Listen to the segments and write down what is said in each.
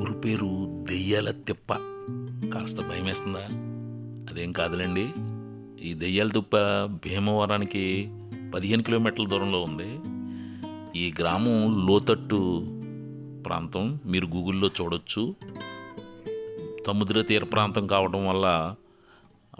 ఊరు పేరు దెయ్యాల తిప్ప. కాస్త భయమేస్తుందా? అదేం కాదులేండి. ఈ దెయ్యాల తిప్ప భీమవరానికి పదిహేను కిలోమీటర్ల దూరంలో ఉంది. ఈ గ్రామం లోతట్టు ప్రాంతం. మీరు గూగుల్లో చూడొచ్చు. సముద్ర తీర ప్రాంతం కావడం వల్ల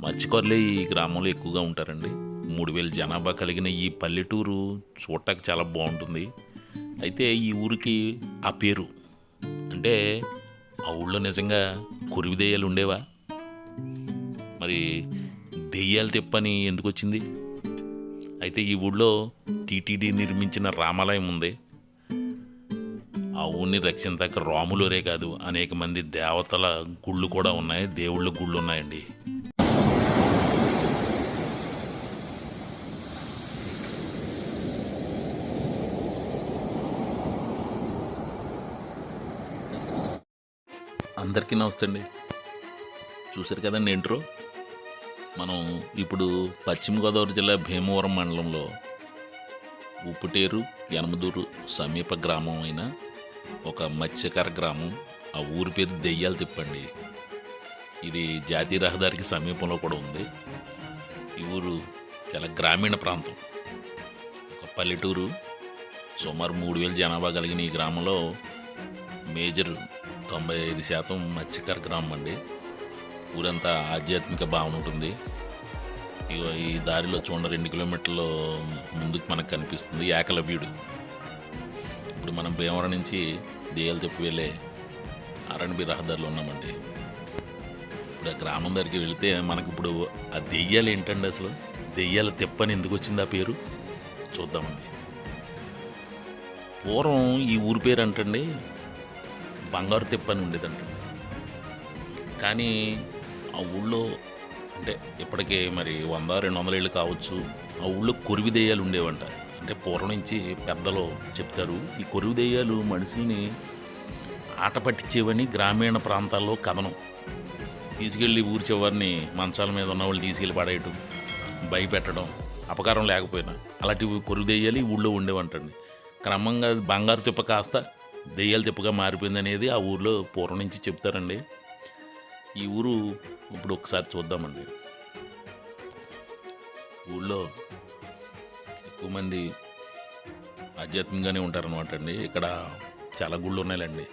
మత్స్యకారులే ఈ గ్రామంలో ఎక్కువగా ఉంటారండి. మూడు వేల జనాభా కలిగిన ఈ పల్లెటూరు చూడటానికి చాలా బాగుంటుంది. అయితే ఈ ఊరికి ఆ పేరు అంటే ఆ ఊళ్ళో నిజంగా కురివి దెయ్యాలు ఉండేవా? మరి దెయ్యాలు తెప్పని ఎందుకు వచ్చింది? అయితే ఈ ఊళ్ళో టీటీడీ నిర్మించిన రామాలయం ఉంది. ఆ ఊరిని రక్షించాక రాములోరే కాదు అనేక మంది దేవతల గుళ్ళు కూడా ఉన్నాయి దేవుళ్ళ గుళ్ళు ఉన్నాయండి. అందరికీ నమస్తే అండి. చూశారు కదండి ఇంట్రో? మనం ఇప్పుడు పశ్చిమ గోదావరి జిల్లా భీమవరం మండలంలో ఉప్పుటేరు యనమదూరు సమీప గ్రామం అయిన ఒక మత్స్యకార గ్రామం. ఆ ఊరి పేరు దెయ్యాలు తిప్పండి ఇది జాతీయ రహదారికి సమీపంలో కూడా ఉంది. ఈ ఊరు చాలా గ్రామీణ ప్రాంతం. ఒక పల్లెటూరు. సుమారు మూడు వేల జనాభా కలిగిన ఈ గ్రామంలో మేజర్ తొంభై ఐదు శాతం మత్స్యకార గ్రామం అండి. ఊరంతా ఆధ్యాత్మిక భావన ఉంటుంది. ఇగో ఈ దారిలో చూడండి రెండు కిలోమీటర్లు ముందుకు మనకు కనిపిస్తుంది ఏకలవ్యుడు. ఇప్పుడు మనం భీమవరం నుంచి దెయ్యాలు చెప్పి వెళ్ళే అరణ్బి రహదారిలో ఉన్నామండి. ఇప్పుడు ఆ గ్రామం దగ్గరికి వెళితే మనకి ఇప్పుడు ఆ దెయ్యాలు ఏంటండి అసలు? దెయ్యాల తెప్పని ఎందుకు వచ్చింది ఆ పేరు? చూద్దామండి. పూర్వం ఈ ఊరి పేరు అంటండి బంగారు తెప్ప అని ఉండేదంట. కానీ ఆ ఊళ్ళో అంటే ఇప్పటికే మరి వంద రెండు వందల ఏళ్ళు కావచ్చు ఆ ఊళ్ళో కొరివి దెయ్యాలు ఉండేవంట. అంటే పూర్వం నుంచి పెద్దలు చెప్తారు ఈ కొరివి దెయ్యాలు మనుషుల్ని ఆట పట్టించేవని గ్రామీణ ప్రాంతాల్లో కథనం. తీసుకెళ్ళి ఊరి చివరిని మంచాల మీద ఉన్న వాళ్ళు తీసుకెళ్ళి పడేయటం భయపెట్టడం అపకారం లేకపోయినా. అలాంటివి కొరివి ఈ ఊళ్ళో ఉండేవంటండి. క్రమంగా బంగారు తిప్ప కాస్త దెయ్యాల తిప్పగా మారిపోయింది అనేది ఆ ఊర్లో పూర్వం నుంచి చెప్తారండి. ఈ ఊరు ఇప్పుడు ఒకసారి చూద్దామండి. ఊళ్ళో ఎక్కువ మంది ఆధ్యాత్మికంగానే ఉంటారనమాట అండి ఇక్కడ చాలా గుళ్ళు ఉన్నాయండి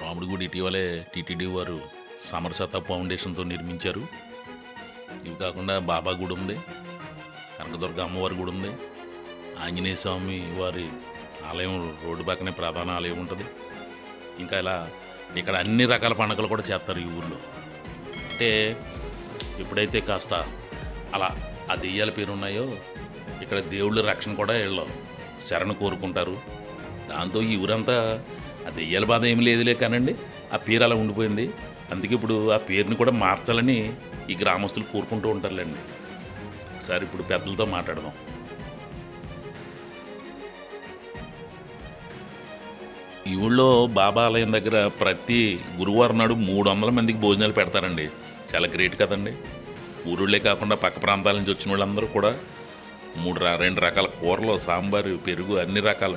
రాముడి గుడి ఇటీవలే టీటీడీ వారు సమరసత ఫౌండేషన్తో నిర్మించారు. ఇవి కాకుండా బాబా గుడి ఉంది కనకదుర్గ అమ్మవారి గుడి ఉంది ఆంజనేయ స్వామి వారి ఆలయం రోడ్డు పక్కనే ప్రధాన ఆలయం ఉంటుంది. ఇంకా ఇలా ఇక్కడ అన్ని రకాల పండుగలు కూడా చేస్తారు ఈ ఊళ్ళో అంటే ఎప్పుడైతే కాస్త అలా ఆ దెయ్యాల పేరు ఉన్నాయో ఇక్కడ దేవుళ్ళ రక్షణ కూడా వీళ్ళు శరణు కోరుకుంటారు. దాంతో ఈ ఊరంతా ఆ దెయ్యాల బాధ ఏమి లేదులే కానండి ఆ పేరు అలా ఉండిపోయింది. అందుకే ఇప్పుడు ఆ పేరుని కూడా మార్చాలని ఈ గ్రామస్తులు కోరుకుంటూ ఉంటారులేండి. సార్ ఇప్పుడు పెద్దలతో మాట్లాడదాం. ఈ ఊళ్ళో బాబా ఆలయం దగ్గర ప్రతి గురువారం నాడు మూడు వందల మందికి భోజనాలు పెడతారండి. చాలా గ్రేట్ కదండి. ఊరుళ్ళే కాకుండా పక్క ప్రాంతాల నుంచి వచ్చిన వాళ్ళందరూ కూడా మూడు రా రెండు రకాల కూరలు సాంబారు పెరుగు అన్ని రకాలు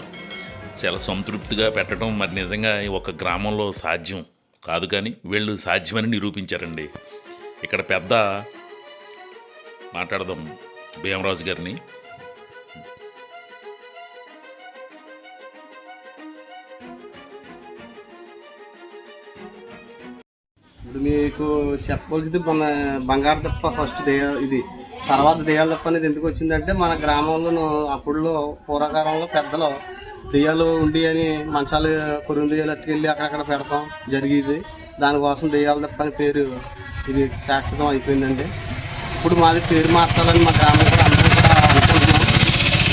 చాలా సంతృప్తిగా పెట్టడం మరి నిజంగా ఈ ఒక గ్రామంలో సాధ్యం కాదు కానీ వీళ్ళు సాధ్యమని నిరూపించారండి. ఇక్కడ పెద్ద మాట్లాడదాం భీమరాజు గారిని. ఇప్పుడు మీకు చెప్పవలసింది మన బంగారు తప్ప ఫస్ట్ దేయ ఇది తర్వాత దెయ్యాల తప్ప అనేది ఎందుకు వచ్చిందంటే మన గ్రామంలో అప్పుడులో పూర్వకాలంలో పెద్దలు దెయ్యాలు ఉండి అని మంచాలు కొరుగు దెయ్యాలు అట్టుకెళ్ళి అక్కడక్కడ పెడతాం జరిగేది. దానికోసం దెయ్యాల తప్ప అని పేరు ఇది శాశ్వతం అయిపోయిందండి. ఇప్పుడు మాది పేరు మార్చాలని మా గ్రామం కూడా అందరూ కూడా అనుకుంటున్నాం.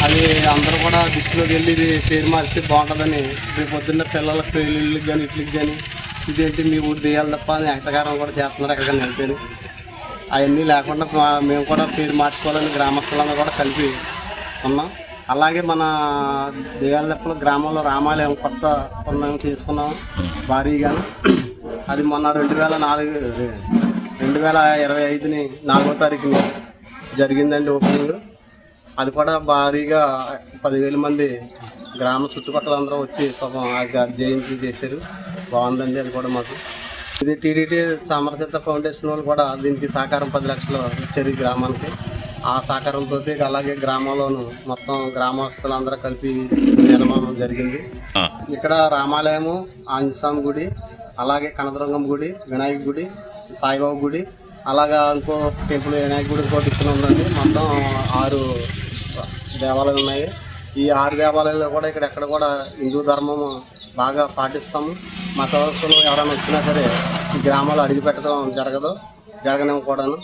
అది అందరూ కూడా దృష్టిలోకి వెళ్ళి ఇది పేరు మారిస్తే బాగుంటుందని రేపు పొద్దున్న పిల్లలకి పెళ్ళిళ్ళకి కానీ ఇట్లకి కానీ ఇదేంటి మీ ఊరు దేయాలి తప్ప? అని కూడా చేస్తున్నారు ఎక్కడికైనా వెళ్తేనే అవన్నీ లేకుండా మేము కూడా పేరు మార్చుకోవాలని గ్రామస్తులందరూ కూడా కలిపి ఉన్నాం. అలాగే మన దెయ్యాల తప్పల గ్రామంలో రామాలయం కొత్త పుణ్యం చేసుకున్నాం భారీగా అది మొన్న రెండు వేల నాలుగు రెండు వేల ఇరవై ఐదుని నాలుగో తారీఖుని జరిగిందండి ఓపెనింగ్. అది కూడా భారీగా పదివేల మంది గ్రామ చుట్టుపక్కల అందరూ వచ్చి పాపం ఆ జయంతి చేశారు. బాగుందండి అది కూడా మాకు. ఇది టీడీటీ సమరసిద్ధ ఫౌండేషన్ వాళ్ళు కూడా దీనికి సహకారం పది లక్షలు ఇచ్చారు ఈ గ్రామానికి. ఆ సహకారంతో అలాగే గ్రామంలోను మొత్తం గ్రామస్తులందరూ కలిపి నిర్మాణం జరిగింది. ఇక్కడ రామాలయము ఆంజస్వామి గుడి అలాగే కనదురంగం గుడి వినాయక గుడి సాయిబాబా గుడి అలాగా ఇంకో టెంపుల్ వినాయక గుడి ఇంకో ఉందండి. మొత్తం ఆరు దేవాలయాలు ఉన్నాయి. ఈ ఆరు దేవాలయాల్లో కూడా ఇక్కడ ఎక్కడ కూడా హిందూ ధర్మము బాగా పాటిస్తాము. మతవస్తులు ఎవరైనా వచ్చినా సరే ఈ గ్రామాల్లో అడిగి పెట్టడం జరగదు కూడాను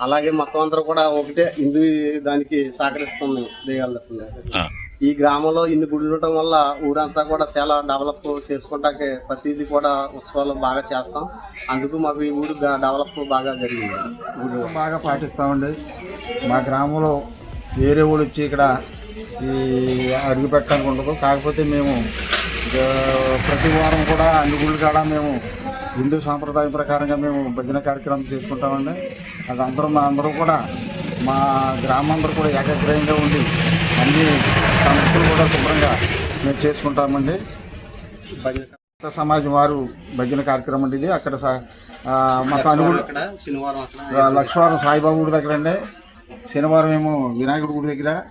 అలాగే మొత్తం అందరూ కూడా ఒకటే హిందూ దానికి సహకరిస్తాం మేము దెయ్యాల తరపున. ఆ. ఈ గ్రామంలో ఇన్ని గుడులు ఉండటం వల్ల ఊరంతా కూడా చాలా డెవలప్ చేసుకుంటాకే ప్రతిదీ కూడా ఉత్సవాలు బాగా చేస్తాం. అందుకు మాకు ఈ ఊరు డెవలప్ బాగా జరిగింది. గుడి బాగా పాటిస్తామండి. మా గ్రామంలో వేరే ఊళ్ళు వచ్చి ఇక్కడ ఈ అడుగు పెట్టడానికి ఉండదు కాకపోతే మేము ప్రతి వారం కూడా అన్ని గుళ్ళు కాడ మేము హిందూ సాంప్రదాయం ప్రకారంగా మేము భజన కార్యక్రమం చేసుకుంటామండి. అది అందరం మా అందరూ కూడా మా గ్రామం అందరూ కూడా ఏకగ్రహంగా ఉండి అన్ని సమస్యలు కూడా శుభ్రంగా మేము చేసుకుంటామండి. భజన సమాజం వారు భజన కార్యక్రమం అండి ఇది. అక్కడ శనివారం అక్కడ. లక్ష్మీవారం సాయిబాబా దగ్గర అండి. శనివారం ఏమో వినాయకుడి గుడి దగ్గర.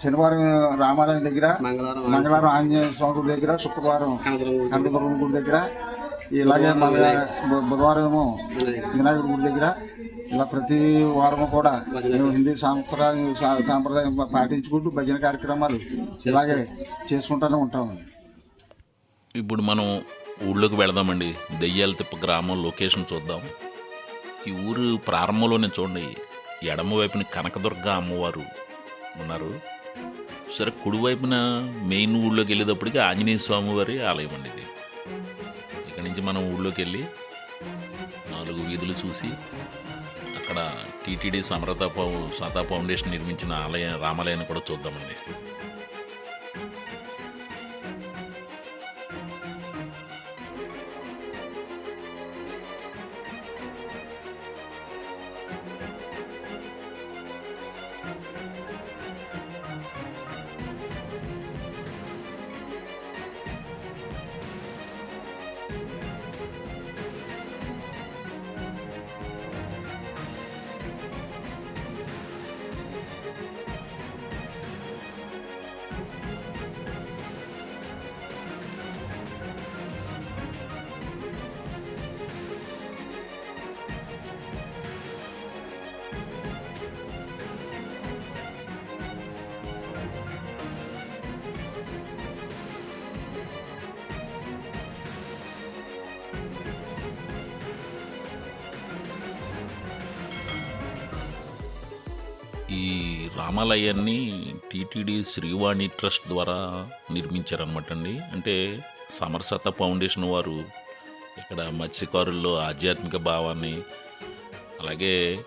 శనివారం రామాలయం దగ్గర మంగళవారం ఆంజనేయ స్వామి గుడి దగ్గర శుక్రవారం కనకదుర్గం గుడి, దగ్గర ఇలాగే మన బు- బుధవారం ఏమో వినాయక వినాయకుడి గుడి దగ్గర ఇలా ప్రతి వారం కూడా మేము హిందీ సాంప్రదాయం సా- సాంప్రదాయం పాటించుకుంటూ భజన కార్యక్రమాలు ఇలాగే చేసుకుంటూనే ఉంటామండి. ఇప్పుడు మనం ఊళ్ళోకి వెళదామండి. దెయ్యాల తిప్ప గ్రామం లొకేషన్ చూద్దాం. ఈ ఊరు ప్రారంభంలోనే చూడండి. ఎడమ వైపున కనకదుర్గ అమ్మవారు ఉన్నారు. సరే కుడివైపున మెయిన్ ఊళ్ళోకి వెళ్ళేటప్పటికి ఆంజనేయ స్వామి వారి ఆలయం అండి ఇది. ఇక్కడి నుంచి మనం ఊళ్ళోకి వెళ్ళి నాలుగు వీధులు చూసి అక్కడ టీటీడీ సమరత ఫౌ- సాతా ఫౌండేషన్ నిర్మించిన ఆలయం రామాలయాన్ని కూడా చూద్దామండి. రామాలయాన్ని టీటీడీ శ్రీవాణి ట్రస్ట్ ద్వారా నిర్మించారనమాట అండి. అంటే సమరసత ఫౌండేషన్ వారు ఇక్కడ మత్స్యకారుల్లో ఆధ్యాత్మిక భావాన్ని అలాగే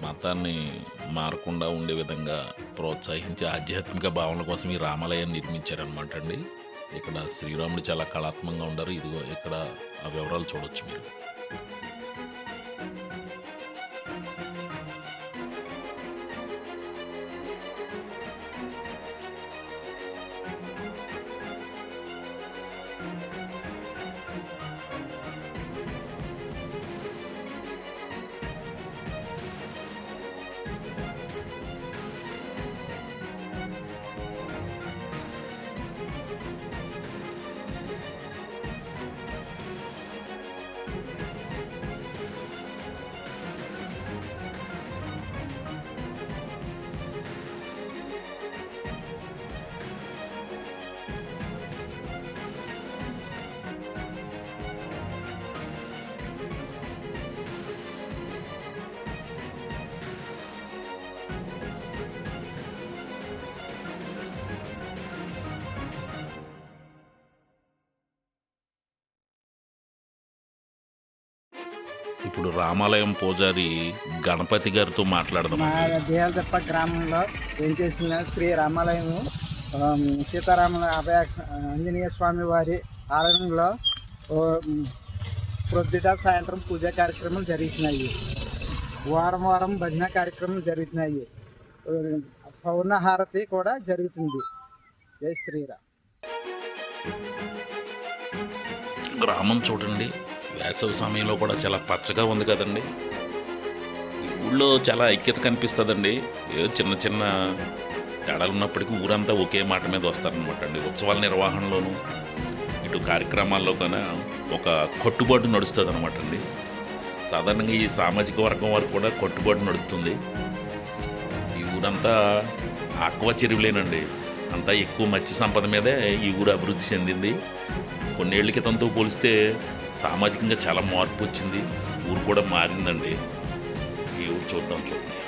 మతాన్ని మారకుండా ఉండే విధంగా ప్రోత్సహించే ఆధ్యాత్మిక భావనల కోసం ఈ రామాలయాన్ని నిర్మించారనమాట అండి. ఇక్కడ శ్రీరాముడు చాలా కళాత్మకంగా ఉండరు ఇదిగో ఇక్కడ ఆ వివరాలు చూడొచ్చు మీరు. ఇప్పుడు రామాలయం పూజారి గణపతి గారితో మాట్లాడదాం. మా గ్రామంలో ఏం చేసిన శ్రీ రామాలయము ఆమ్, సీతారాముల అభయ ఆంజనేయ స్వామి వారి ఆలయంలో ప్రొద్దుట సాయంత్రం పూజా కార్యక్రమాలు జరుగుతున్నాయి వారం వారం భజన కార్యక్రమాలు జరుగుతున్నాయి పౌర్ణహారతి కూడా జరుగుతుంది. జై శ్రీరామ్. గ్రామం చూడండి. వేసవి సమయంలో కూడా చాలా పచ్చగా ఉంది కదండి. ఊళ్ళో చాలా ఐక్యత కనిపిస్తుందండి. ఏదో చిన్న చిన్న తేడాలు ఉన్నప్పటికీ ఊరంతా ఒకే మాట మీద వస్తారనమాట అండి. ఉత్సవాల నిర్వహణలోను ఇటు కార్యక్రమాల్లో కన్నా ఒక కట్టుబాటు నడుస్తుంది అనమాట అండి. సాధారణంగా ఈ సామాజిక వర్గం వారికి కూడా కట్టుబాటు నడుస్తుంది. ఈ ఊరంతా ఆక్వా చెరువులేనండి. అంతా ఎక్కువ మత్స్య సంపద మీదే ఈ ఊరు అభివృద్ధి చెందింది. కొన్నేళ్ళ క్రితంతో పోలిస్తే సామాజికంగా చాలా మార్పు వచ్చింది. ఊరు కూడా మారిందండి. ఈ ఊరు చూద్దాం చూడండి.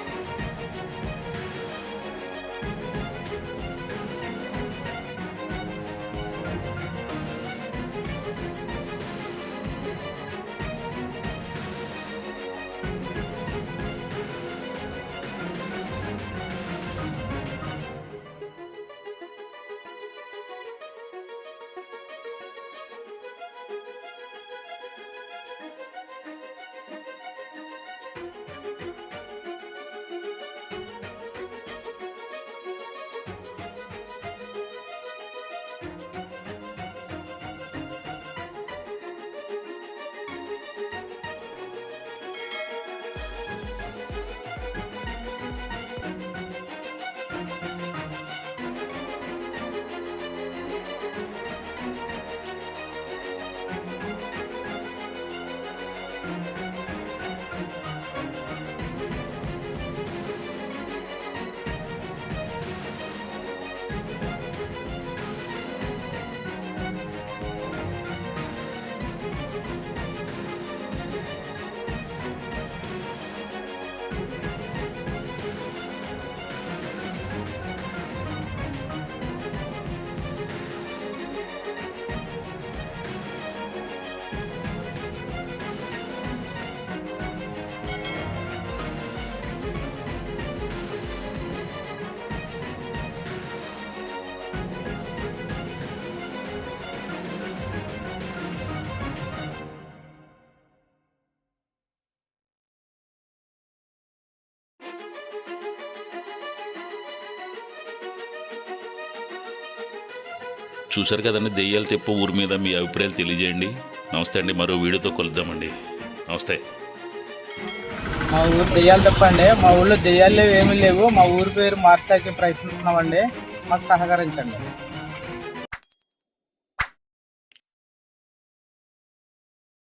చూశారు కదండి దెయ్యాలు తెప్ప ఊరి మీద మీ అభిప్రాయాలు తెలియజేయండి. నమస్తే అండి మరో వీడియోతో కలుద్దామండి. నమస్తే. మా ఊరు దెయ్యాలు తప్పండి మా ఊళ్ళో దెయ్యాలు లేవు ఏమీ లేవు. మా ఊరి పేరు మార్చడానికి ప్రయత్నిస్తున్నామండి. మాకు సహకరించండి.